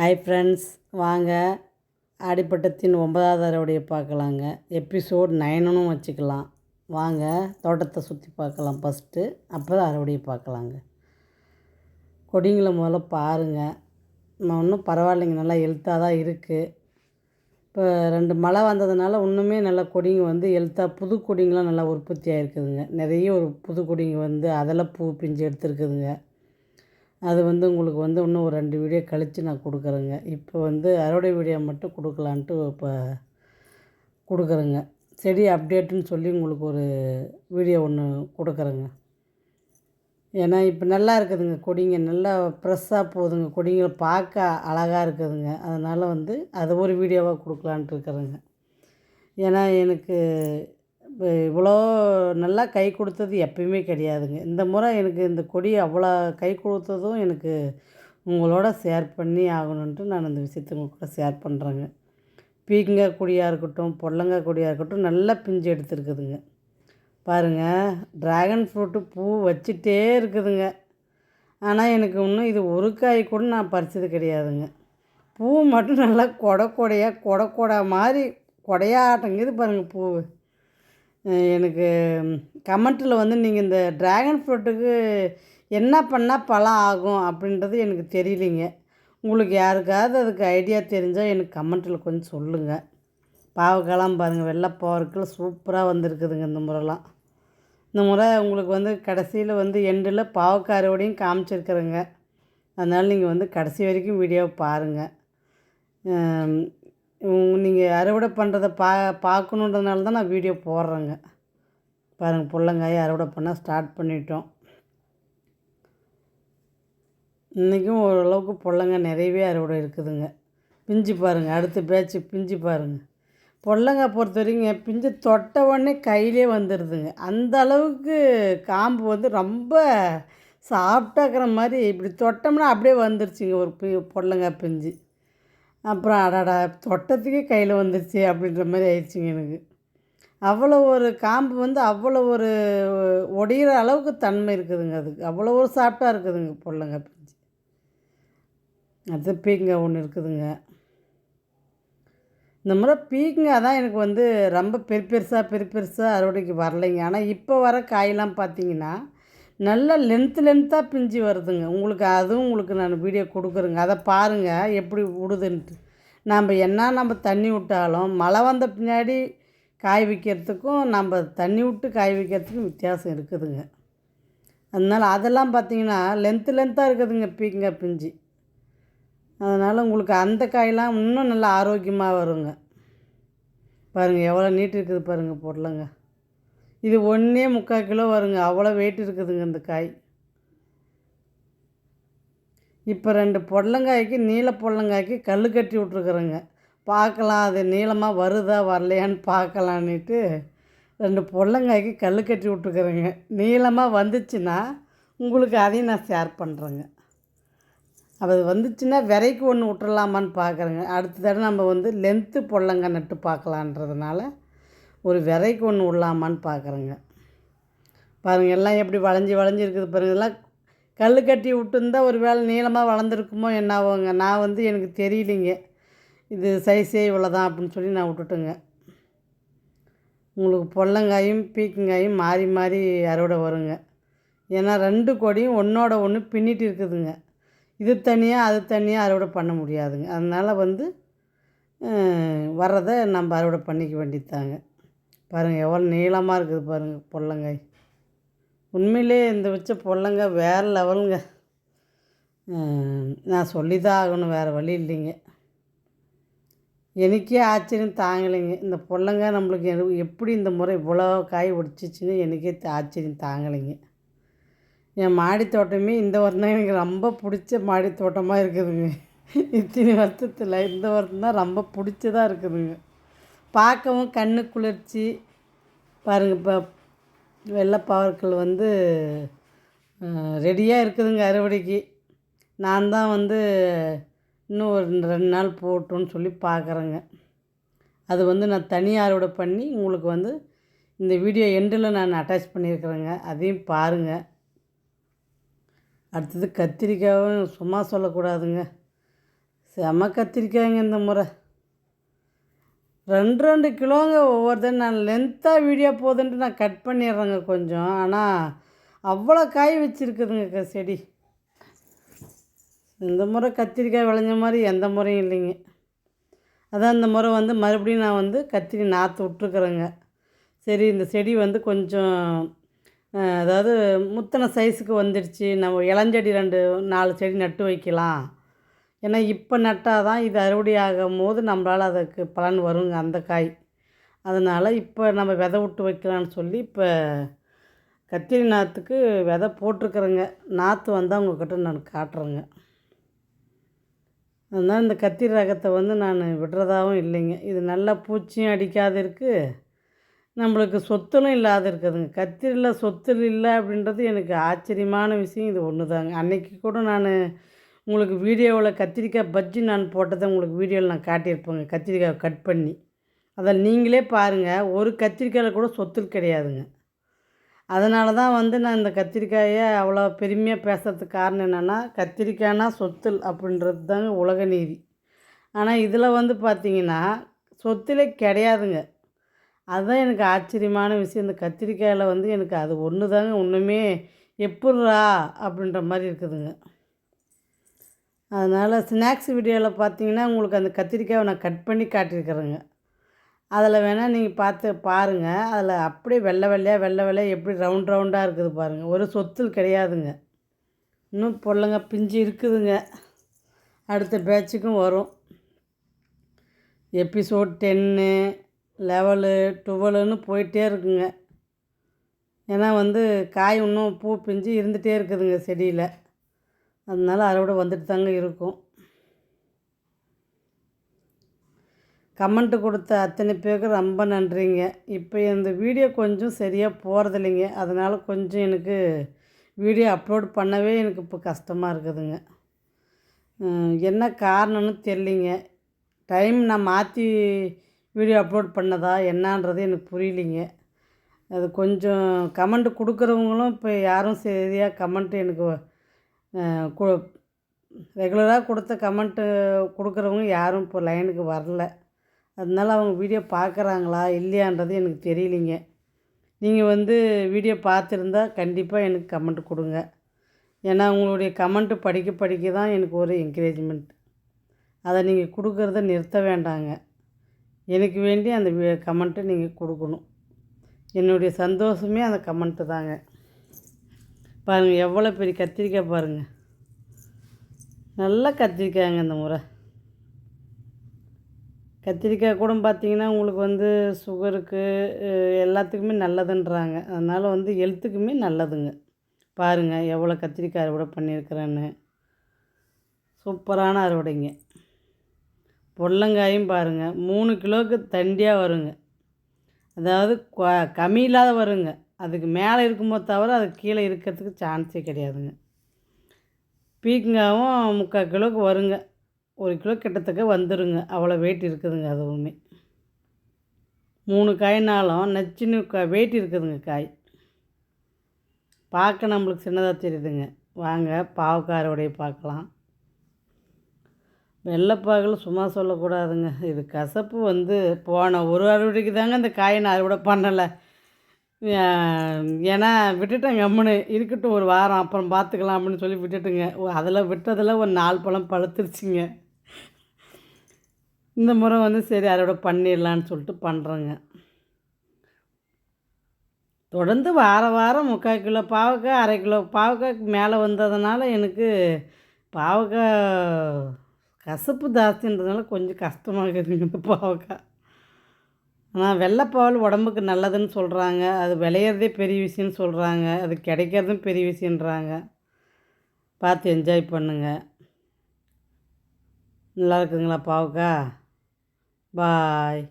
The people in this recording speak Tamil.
ஹாய் ஃப்ரெண்ட்ஸ் வாங்க. ஆடிப்பட்டத்தின் ஒன்பதாவது அறுவடையை பார்க்கலாங்க. எபிசோட் நைனுன்னு வச்சுக்கலாம். வாங்க. தோட்டத்தை சுற்றி பார்க்கலாம் ஃபஸ்ட்டு அப்புறம் அறுவடையை பார்க்கலாங்க. கொடிங்களை முதல்ல பாருங்கள் நம்ம ஒன்றும் பரவாயில்லைங்க. நல்லா ஹெல்த்தாக தான் இருக்குது இப்போ ரெண்டு மழை வந்ததுனால இன்னுமே நல்லா கொடிங்க வந்து எழுத்தாக புது கொடிங்களாம் நல்லா உற்பத்தி ஆகிருக்குதுங்க நிறைய ஒரு புது கொடிங்க வந்து அதில் பூ பிஞ்சு எடுத்துருக்குதுங்க. அது வந்து உங்களுக்கு வந்து இன்னும் ஒரு ரெண்டு வீடியோ கழித்து நான் கொடுக்குறேங்க. இப்போ வந்து அறுவடை வீடியோ மட்டும் கொடுக்கலான்ட்டு இப்போ கொடுக்குறேங்க. செடி அப்டேட்டுன்னு சொல்லி உங்களுக்கு ஒரு வீடியோ ஒன்று கொடுக்குறேங்க. ஏன்னா இப்போ நல்லா இருக்குதுங்க கொடிங்க. நல்லா ஃப்ரெஷ்ஷாக போகுதுங்க. கொடிங்களை பார்க்க அழகாக இருக்குதுங்க. அதனால் வந்து அதை ஒரு வீடியோவாக கொடுக்கலான்ட்டு இருக்கிறேங்க. ஏன்னா எனக்கு இவ்வளோ நல்லா கை கொடுத்தது எப்பயுமே கிடையாதுங்க. இந்த முறை எனக்கு இந்த கொடி அவ்வளோ கை கொடுத்ததும் எனக்கு உங்களோட ஷேர் பண்ணி ஆகணுன்ட்டு நான் இந்த விஷயத்தை உங்கள் கூட ஷேர் பண்ணுறேங்க பீக்கங்காய் கொடியாக இருக்கட்டும் பொடலங்காய் கொடியாக இருக்கட்டும் நல்லா பிஞ்சு எடுத்துருக்குதுங்க. பாருங்கள் ட்ராகன் ஃப்ரூட்டு பூ வச்சுட்டே இருக்குதுங்க. ஆனால் எனக்கு இன்னும் இது ஒரு காய் கூட நான் பறிச்சது கிடையாதுங்க. பூ மட்டும் நல்லா கொடை கொடையாக கொடை கொடை மாதிரி கொடையாட்டங்குது பாருங்கள் பூ எனக்கு கமெண்ட்டில் வந்து நீங்கள் இந்த ட்ராகன் ஃப்ரூட்டுக்கு என்ன பண்ணால் பழம் ஆகும் அப்படின்றது எனக்கு தெரியலிங்க. உங்களுக்கு யாருக்காவது அதுக்கு ஐடியா தெரிஞ்சால் எனக்கு கமெண்ட்டில் கொஞ்சம் சொல்லுங்கள் பாவக்காலாம் பாருங்கள் வெள்ளைப்பாவருக்குள்ள சூப்பராக வந்திருக்குதுங்க இந்த முறைலாம். இந்த முறை உங்களுக்கு வந்து கடைசியில் வந்து எண்டில் பாவக்காரோடையும் காமிச்சிருக்கிறேங்க. அதனால் நீங்கள் வந்து கடைசி வரைக்கும் வீடியோவை பாருங்கள் நீங்கள் அறுவடை பண்ணுறத பா பார்க்கணுன்றதுனால தான் நான் வீடியோ போடுறேங்க. பாருங்கள் புள்ளங்காயை அறுவடை பண்ண ஸ்டார்ட் பண்ணிட்டோம். இன்றைக்கும் ஓரளவுக்கு புள்ளங்காய் நிறையவே அறுவடை இருக்குதுங்க. பிஞ்சு பாருங்கள் அடுத்த பேட்ச் பிஞ்சு பாருங்கள் பொடலங்காய் பொறுத்த வரைக்கும் பிஞ்சு தொட்ட உடனே கையிலே வந்துடுதுங்க அந்த அளவுக்கு காம்பு வந்து ரொம்ப சாஃப்டாக்கிற மாதிரி இப்படி தொட்டோம்னா அப்படியே வந்துருச்சுங்க ஒரு பி புடலங்காய் பிஞ்சு. அப்புறம் அடாடா தொட்டத்துக்கே கையில் வந்துருச்சு அப்படின்ற மாதிரி ஆயிடுச்சுங்க எனக்கு. அவ்வளோ ஒரு காம்பு வந்து அவ்வளோ ஒரு ஒடிகிற அளவுக்கு தன்மை இருக்குதுங்க அதுக்கு. அவ்வளோ ஒரு சாஃப்டாக இருக்குதுங்க பொல்லுங்க பிஞ்சு. அது பீங்க ஒன்று இருக்குதுங்க. இந்த முறை பீங்கா தான் எனக்கு வந்து ரொம்ப பெரு பெருசாக பெரு பெருசாக அறுவடைக்கு வரலைங்க. ஆனால் இப்போ வர காயெல்லாம் பார்த்தீங்கன்னா நல்ல லென்த்து லென்த்தாக பிஞ்சு வருதுங்க. உங்களுக்கு அதுவும் உங்களுக்கு நான் வீடியோ கொடுக்குறேங்க. அதை பாருங்கள் எப்படி விடுதுன்ட்டு. நம்ம என்ன நம்ம தண்ணி விட்டாலும் மழை வந்த பின்னாடி காய் வைக்கிறதுக்கும் நம்ம தண்ணி விட்டு காய் வைக்கிறதுக்கும் வித்தியாசம் இருக்குதுங்க. அதனால் அதெல்லாம் பார்த்தீங்கன்னா லென்த்து லென்த்தாக இருக்குதுங்க பீக்கங்காய் பிஞ்சு. அதனால் உங்களுக்கு அந்த காயெல்லாம் இன்னும் நல்லா ஆரோக்கியமாக வருங்க. பாருங்கள் எவ்வளோ நீட்டு இருக்குது பாருங்கள் பொருளுங்க இது ஒன்றே முக்கால் கிலோ வருங்க. அவ்வளோ வெயிட் இருக்குதுங்க இந்த காய். இப்போ ரெண்டு பொடலங்காய்க்கு நீல பொடலங்காய்க்கு கல் கட்டி விட்ருக்குறேங்க பார்க்கலாம் அது நீளமாக வருதா வரலையான்னு பார்க்கலான்னுட்டு ரெண்டு பொடலங்காய்க்கு கல் கட்டி விட்ருக்குறேங்க நீளமாக வந்துச்சுன்னா உங்களுக்கு அதையும் நான் ஷேர் பண்ணுறேங்க அது வந்துச்சுன்னா விரைக்கு ஒன்று விட்டுறலாமான்னு பார்க்குறேங்க. அடுத்த தடவை நம்ம வந்து லென்த்து பொடலங்காய் நட்டு பார்க்கலான்றதுனால ஒரு விதைக்கு ஒன்று விடலாமான்னு பார்க்குறேங்க பாருங்கள் எல்லாம் எப்படி வளைஞ்சி வளைஞ்சி இருக்குது பாருங்கள் எல்லாம் கல் கட்டி விட்டுருந்தா ஒரு வேளை நீளமாக வளர்ந்துருக்குமோ என்ன ஆகுங்க நான் வந்து எனக்கு தெரியலிங்க. இது சைஸே இவ்வளோ தான் அப்படின்னு சொல்லி நான் விட்டுட்டேங்க. உங்களுக்கு பொல்லங்காயும் பீக்கங்காயும் மாறி மாறி அறுவடை வருங்க. ஏன்னா ரெண்டு கொடியும் ஒன்றோட ஒன்று பின்னிட்டு இருக்குதுங்க. இது தனியாக அது தனியாக அறுவடை பண்ண முடியாதுங்க. அதனால் வந்து வர்றதை நம்ம அறுவடை பண்ணிக்க வேண்டியதாங்க பாருங்கள் எவ்வளோ நீளமாக இருக்குது பாருங்கள் பொல்லங்காய் உண்மையிலே இந்த வச்ச பொல்லங்காய் வேறு லெவலுங்க. நான் சொல்லி தான் ஆகணும் வேறு வழி இல்லைங்க. எனக்கே ஆச்சரியம் தாங்கலைங்க. இந்த பொல்லங்காய் நம்மளுக்கு எப்படி இந்த முறை இவ்வளோ காய் ஒடிச்சிச்சின்னு எனக்கே ஆச்சரியம் தாங்கலைங்க. என் மாடி தோட்டமே இந்த வருடம் எனக்கு ரொம்ப பிடிச்ச மாடி தோட்டமாக இருக்குதுங்க. இத்தனை வருஷத்தில் இந்த வருடம் தான் ரொம்ப பிடிச்சதாக இருக்குதுங்க. பார்க்கவும் கண்ணு குளிர்ச்சி. பாருங்கள் இப்போ வெள்ளைப்பாவற்கள் வந்து ரெடியாக இருக்குதுங்க அறுவடைக்கு. நான் தான் வந்து இன்னும் ஒரு ரெண்டு நாள் போட்டோன்னு சொல்லி பார்க்குறேங்க. அது வந்து நான் தனியாக அறுவடை பண்ணி உங்களுக்கு வந்து இந்த வீடியோ எண்டில் நான் அட்டாச் பண்ணியிருக்கிறேங்க. அதையும் பாருங்கள் அடுத்தது கத்திரிக்காயும் சும்மா சொல்லக்கூடாதுங்க. செம கத்திரிக்காய்ங்க இந்த முறை. ரெண்டு ரெண்டு கிலோங்க ஒவ்வொருத்தரும் நான் லென்த்தாக வீடியோ போகுதுன்ட்டு நான் கட் பண்ணிடுறேங்க கொஞ்சம். ஆனால் அவ்வளோ காய் வச்சுருக்குதுங்க செடி. இந்த முறை கத்திரிக்காய் விளைஞ்ச மாதிரி எந்த முறையும் இல்லைங்க. அதான் இந்த முறை வந்து மறுபடியும் நான் வந்து கத்திரி நாற்று விட்ருக்குறேங்க சரி இந்த செடி வந்து கொஞ்சம் அதாவது முத்தனை சைஸுக்கு வந்துடுச்சு. நம்ம இளஞ்செடி ரெண்டு நாலு செடி நட்டு வைக்கலாம். ஏன்னா இப்போ நட்டால் தான் இது அறுவடை ஆகும் போது நம்மளால் அதுக்கு பலன் வருங்க அந்த காய். அதனால் இப்போ நம்ம விதை விட்டு வைக்கலான்னு சொல்லி இப்போ கத்திரி நாற்றுக்கு விதை போட்டிருக்குறேங்க. நாற்று வந்தால் உங்கள்கிட்ட நான் காட்டுறேங்க. அதனால் இந்த கத்திரி ரகத்தை வந்து நான் விடுறதாகவும் இல்லைங்க. இது நல்லா பூச்சியும் அடிக்காது இருக்குது நம்மளுக்கு சொத்தலும் இல்லாத இருக்குதுங்க. கத்திரியில் சொத்து இல்லை அப்படின்றது எனக்கு ஆச்சரியமான விஷயம். இது ஒன்று தாங்க அன்னைக்கு கூட நான் உங்களுக்கு வீடியோவில் கத்திரிக்காய் பஜ்ஜி நான் போட்டதை உங்களுக்கு வீடியோவில் நான் காட்டியிருப்பேங்க. கத்திரிக்காய் கட் பண்ணி. அதில் நீங்களே பாருங்கள் ஒரு கத்திரிக்காயில் கூட சொத்து கிடையாதுங்க. அதனால தான் வந்து நான் இந்த கத்திரிக்காயை அவ்வளோ பெருமையாக பேசுகிறதுக்கு காரணம் என்னென்னா கத்திரிக்காய்னா சொத்து அப்படின்றது தாங்க உலக நீதி. ஆனால் இதில் வந்து பார்த்திங்கன்னா சொத்திலே கிடையாதுங்க. அதுதான் எனக்கு ஆச்சரியமான விஷயம். இந்த கத்திரிக்காயில் வந்து எனக்கு அது ஒன்று தாங்க ஒன்றுமே எப்பட்றா அப்படின்ற மாதிரி இருக்குதுங்க. அதனால் ஸ்நாக்ஸ் வீடியோவில் பார்த்தீங்கன்னா உங்களுக்கு அந்த கத்திரிக்காயை நான் கட் பண்ணி காட்டியிருக்கிறேங்க. அதில் வேணால் நீங்கள் பார்த்து பாருங்கள் அதில் அப்படியே வெள்ளை வெள்ளையாக வெள்ளை வெள்ளையாக எப்படி ரவுண்ட் ரவுண்டாக இருக்குது பாருங்கள் ஒரு சொத்தில் கிடையாதுங்க. இன்னும் பொல்லுங்க பிஞ்சு இருக்குதுங்க. அடுத்த பேட்சுக்கும் வரும். எபிசோட் டென்னு லெவலு டுவெலுன்னு போயிட்டே இருக்குங்க. ஏன்னா வந்து காய் இன்னும் பூ பிஞ்சு இருந்துகிட்டே இருக்குதுங்க செடியில். அதனால் அறுவடை வந்துட்டு தாங்க இருக்கும். கமெண்ட்டு கொடுத்த அத்தனை பேருக்கு ரொம்ப நன்றிங்க. இப்போ இந்த வீடியோ கொஞ்சம் சரியாக போகிறதில்லைங்க அதனால் கொஞ்சம் எனக்கு வீடியோ அப்லோட் பண்ணவே எனக்கு இப்போ கஷ்டமாக இருக்குதுங்க. என்ன காரணம்னு தெரியலிங்க. டைம் நான் மாற்றி வீடியோ அப்லோட் பண்ணதா என்னன்றது எனக்கு புரியலிங்க. அது கொஞ்சம் கமெண்ட் கொடுக்குறவங்களும் இப்போ யாரும் சரியாக கமெண்ட் எனக்கு கு- ரெகுலராக கொடுத்த கமெண்ட்டு கொடுக்குறவங்க யாரும் இப்போ லைனுக்கு வரல. அதனால அவங்க வீடியோ பார்க்குறாங்களா இல்லையான்றது எனக்கு தெரியலிங்க. நீங்கள் வந்து வீடியோ பார்த்துருந்தா கண்டிப்பாக எனக்கு கமெண்ட் கொடுங்க. ஏன்னா உங்களுடைய கமெண்ட்டு படிக்க படிக்க தான் எனக்கு ஒரு என்கரேஜ்மெண்ட் அதை நீங்கள் கொடுக்குறத நிறுத்த வேண்டாங்க. எனக்கு வேண்டி அந்த கமெண்ட்டை நீங்கள் கொடுக்கணும். என்னுடைய சந்தோஷமே அந்த கமெண்ட்டு தாங்க. பாருங்கள் எவ்வளோ பெரிய கத்திரிக்காய் பாருங்கள் நல்லா கத்திரிக்காய்ங்க இந்த முறை. கத்திரிக்காய் கூட பார்த்திங்கன்னா உங்களுக்கு வந்து சுகருக்கு எல்லாத்துக்குமே நல்லதுன்றாங்க. அதனால் வந்து ஹெல்த்துக்குமே நல்லதுங்க. பாருங்கள் எவ்வளோ கத்திரிக்காய் அறுவடை பண்ணியிருக்கிறேன்னு. சூப்பரான அறுவடைங்க. பொடலங்காயும் பாருங்கள் மூணு கிலோவுக்கு தண்டியாக வருங்க. அதாவது கொ- கம்மி இல்லாத வருங்க. அதுக்கு மேலே இருக்கும்போது தவிர அது கீழே இருக்கிறதுக்கு சான்ஸே கிடையாதுங்க. பீக்கங்காவும் முக்கால் கிலோவுக்கு வருங்க. ஒரு கிலோ கிட்டத்தக்க வந்துருங்க. அவ்வளோ வெயிட் இருக்குதுங்க அதுவுமே. மூணு காய்னாலும் நச்சுன்னு கா வெயிட் இருக்குதுங்க காய். பார்க்க நம்மளுக்கு சின்னதாக தெரியுதுங்க. வாங்க பாவக்காரோடைய பார்க்கலாம். வெள்ளைப்பாகல் சும்மா சொல்லக்கூடாதுங்க. இது கசப்பு வந்து போன ஒரு அறுவடைக்கு தாங்க இந்த காயை நான் அறுவடை பண்ணலை. ஏன்னா விட்டுட்டேன் கம்முன்னு. இருக்கட்டும் ஒரு வாரம் அப்புறம் பார்த்துக்கலாம் அப்படின்னு சொல்லி விட்டுட்டுங்க. அதில் விட்டதில் ஒரு நாலு பழம் பழுத்துருச்சுங்க. இந்த முறை வந்து சரி அதோட பண்ணிடலான்னு சொல்லிட்டு பண்ணுறேங்க தொடர்ந்து வார வாரம் முக்கால் கிலோ பாவக்காய் அரை கிலோ பாவக்காய்க்கு மேலே வந்ததுனால எனக்கு பாவக்காய் கசப்பு ஜாஸ்தின்றதுனால கொஞ்சம் கஷ்டமாக இருக்குதுங்க இந்த பாவக்காய். ஆனால் வெள்ளைப்பால் உடம்புக்கு நல்லதுன்னு சொல்கிறாங்க அது விளையிறதே பெரிய விஷயம்னு சொல்கிறாங்க அது கிடைக்கிறதும் பெரிய விஷயன்றாங்க பார்த்து என்ஜாய் பண்ணுங்க. நல்லா இருக்குங்களா பாவுக்கா? பாய்